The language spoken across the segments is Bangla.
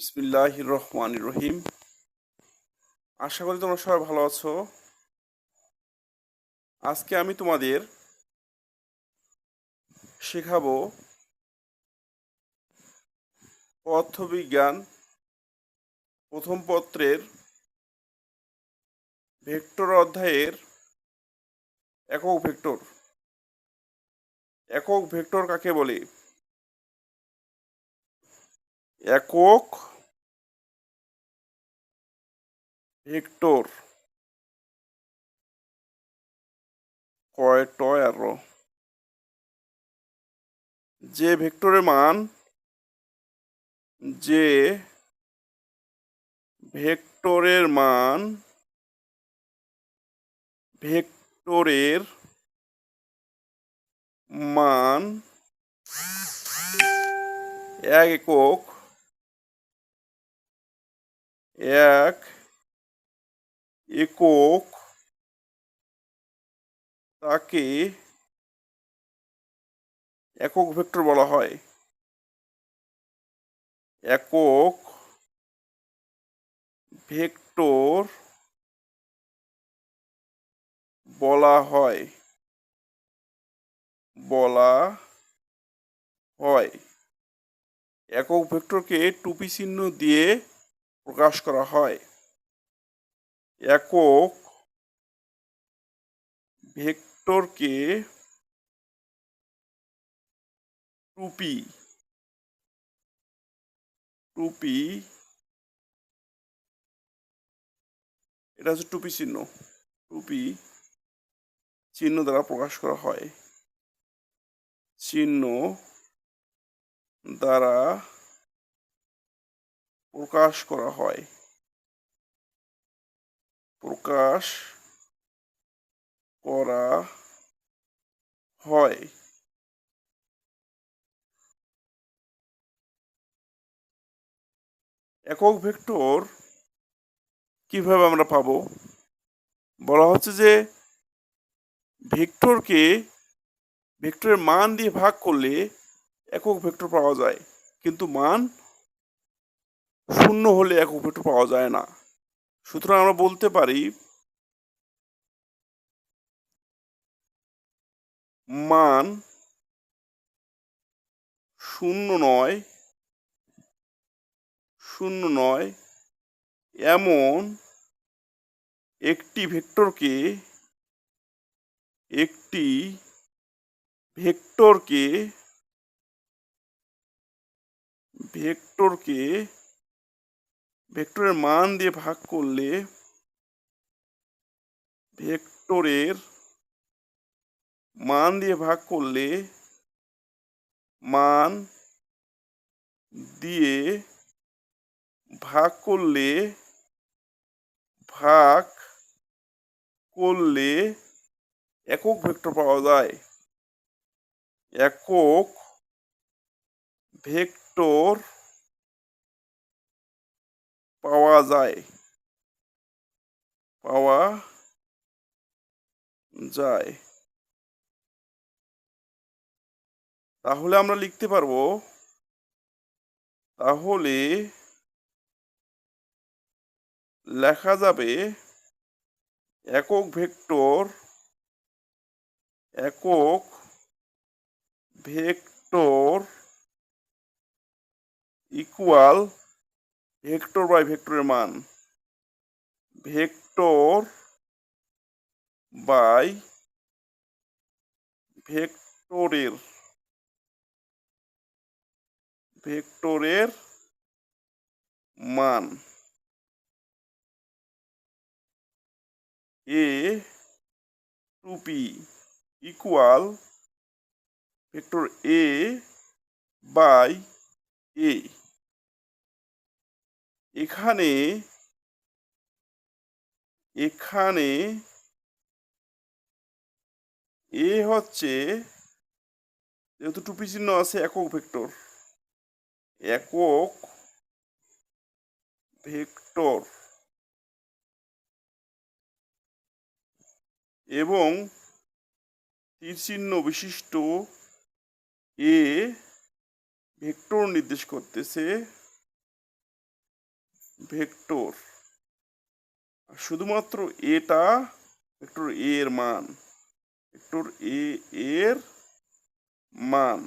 বিসমিল্লাহ রহমান রহিম। আশা করি তোমরা সবাই ভালো আছো। আজকে আমি তোমাদের শেখাবো পদার্থবিজ্ঞান প্রথম পত্রের ভেক্টর অধ্যায়ের একক ভেক্টর। একক ভেক্টর কাকে বলে? একক ভেক্টর কয় টয় আর র। যে ভেক্টরের মান যে ভেক্টরের মান ভেক্টরের মান এক একক, এক একক তাকে একক ভেক্টর বলা হয়। একক ভেক্টর বলা হয় বলা হয়। একক ভেক্টরকে টুপি চিহ্ন দিয়ে প্রকাশ করা হয়। একক ভেক্টরকে টুপি টুপি এটা হচ্ছে টুপি চিহ্ন টুপি চিহ্ন দ্বারা প্রকাশ করা হয়। চিহ্ন দ্বারা প্রকাশ করা হয়। প্রকাশ করা হয়। একক ভেক্টর কীভাবে আমরা পাবো? বলা হচ্ছে যে ভেক্টরকে ভেক্টরের মান দিয়ে ভাগ করলে একক ভেক্টর পাওয়া যায়, কিন্তু মান শূন্য হলে একক ভেক্টর পাওয়া যায় না। সুতরাং আমরা বলতে পারি, মান শূন্য নয় শূন্য নয়, এমন একটি ভেক্টরকে একটি ভেক্টরকে ভেক্টরকে ভেক্টরের মান দিয়ে ভাগ করলে ভেক্টরের মান দিয়ে ভাগ করলে মান দিয়ে ভাগ করলে ভাগ করলে একক ভেক্টর পাওয়া যায়। একক ভেক্টর পাওয়া যায় পাওয়া যায় তাহলে আমরা লিখতে পারব, তাহলে লেখা যাবে একক ভেক্টর একক ভেক্টর ইকুয়াল ভেক্টর বাই ভেক্টরের মান। ভেক্টর বাই ভেক্টরের ভেক্টরের মান। A to P equal vector A by A এখানে এখানে এ হচ্ছে যেহেতু টুপি চিহ্ন আছে একক ভেক্টর। একক ভেক্টর। এবং তীর চিহ্ন বিশিষ্ট এ ভেক্টর নির্দেশ করতেছে ভেক্টর। শুধুমাত্র এটা ভেক্টর এ এর মান। ভেক্টর এ এর মান।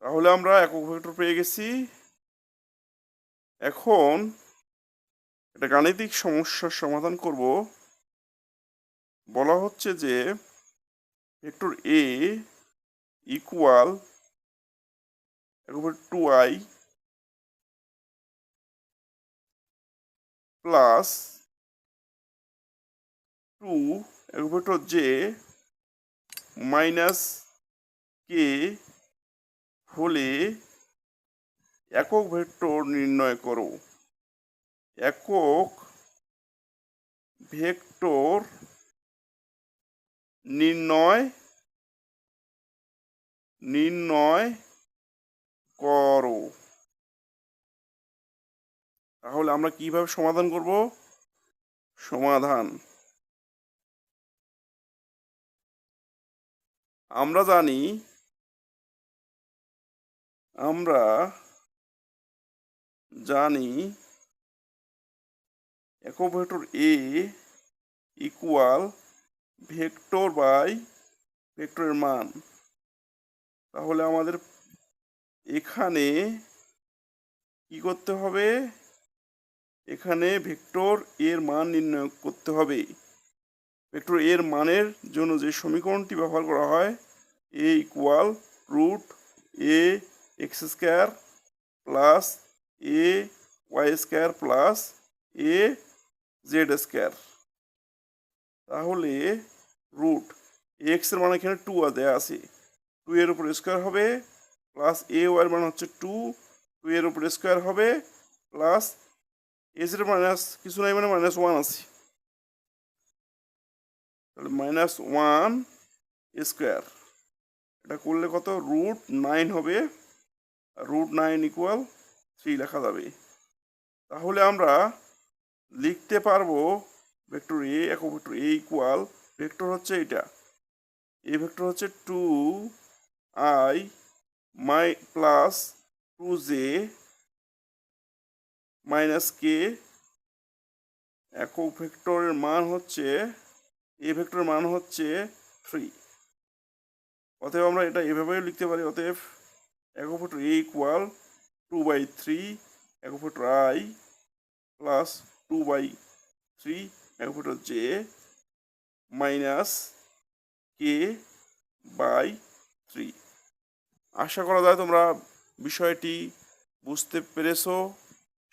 তাহলে আমরা একক ভেক্টর পেয়ে গেছি। এখন একটা গাণিতিক সমস্যার সমাধান করব। বলা হচ্ছে যে vector A equal to I plus two vector J minus K হলে একক ভেক্টর নির্ণয় করো। একক ভেক্টর নির্ণয় নির্ণয় করো। তাহলে আমরা কীভাবে সমাধান করব? সমাধান। আমরা জানি আমরা জানি একক vector A equal vector by ভেক্টরের মান। তাহলে আমাদের এখানে কি করতে হবে? এখানে ভেক্টর এর মান নির্ণয় করতে হবে। ভেক্টর এর মানের জন্য যে সমীকরণটি ব্যবহার করা হয় A equal root A X square plus A Y square plus A Z square তাহলে রুট এক্সের মান এখানে টু দেওয়া আছে। টু এর উপর স্কোয়ার হবে প্লাস এ ওয়ার মান হচ্ছে টু টু এর উপর স্কোয়ার হবে প্লাস এস মাইনাস কিছু নাই মানে মাইনাস ওয়ান আছে। তাহলে মাইনাস ওয়ান স্কোয়ার এটা করলে কত? রুট নাইন হবে। রুট নাইন ইকুয়াল থ্রি লেখা যাবে। তাহলে আমরা লিখতে পারব ভেক্টর এ এক ভেক্টর এ ইকুয়াল ভেক্টর হচ্ছে এটা এ ভেক্টর হচ্ছে two I my plus two j minus k একক ভেক্টরের মান হচ্ছে এ ভেক্টরের মান হচ্ছে থ্রি অতএব আমরা এটা এভাবেও লিখতে পারি, অতএব একক vector A equal two by three একক vector i plus two by three একক vector j minus k by three আশা করা যায় তোমরা বিষয়টি বুঝতে পেরেছ।